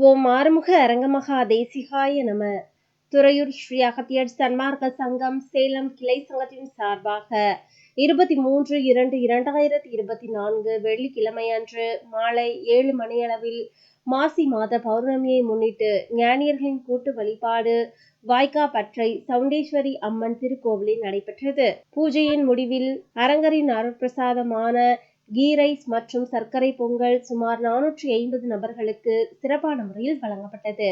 ஓம் ஆறுமுக அரங்கமகா தேசிகாய நம. துறையூர் ஸ்ரீ அகத்தியர் சன்மார்க்க சங்கம் சேலம் கிளை சங்கத்தின் சார்பாக இருபத்தி மூன்று இரண்டு இரண்டாயிரத்தி இருபத்தி நான்கு வெள்ளிக்கிழமை அன்று மாலை ஏழு மணியளவில் மாசி மாத பௌர்ணமியை முன்னிட்டு ஞானியர்களின் கூட்டு வழிபாடு வாய்க்கா பற்றை சவுண்டேஸ்வரி அம்மன் திருக்கோவிலில் நடைபெற்றது. பூஜையின் முடிவில் அரங்கரின் அருட்பிரசாதமான கீ ரைஸ் மற்றும் சர்க்கரை பொங்கல் சுமார் நானூற்றி ஐம்பது நபர்களுக்கு சிறப்பான முறையில் வழங்கப்பட்டது.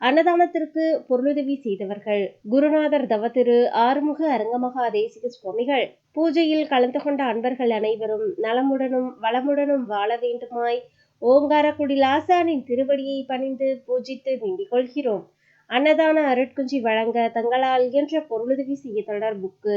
அன்னதானத்திற்கு பொருளுதவி செய்தவர்கள் குருநாதர் தவத்திரு ஆறுமுக அரங்கமகா தேசிக சுவாமிகள் பூஜையில் கலந்து கொண்ட அன்பர்கள் அனைவரும் நலமுடனும் வளமுடனும் வாழ வேண்டுமாய் ஓங்காரக்குடி லாசானின் திருவடியை பணிந்து பூஜித்து வேண்டிக் கொள்கிறோம். அன்னதான அருட்குஞ்சி வழங்க தங்களால் இயன்ற பொருளுதவி செய்ய தொடர்புக்கு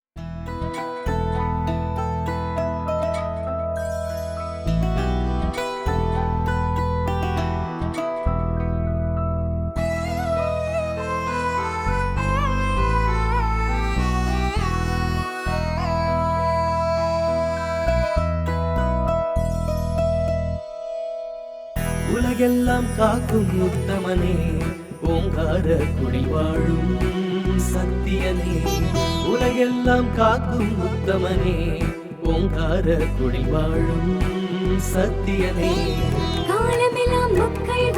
உலகெல்லாம் காக்கும் உத்தமனே ஓங்கார குடி வாழும் சத்தியனே. உலகெல்லாம் காக்கும் உத்தமனே ஓங்கார குடி வாழும் சத்தியனே. காலமெல்லாம் மக்கள்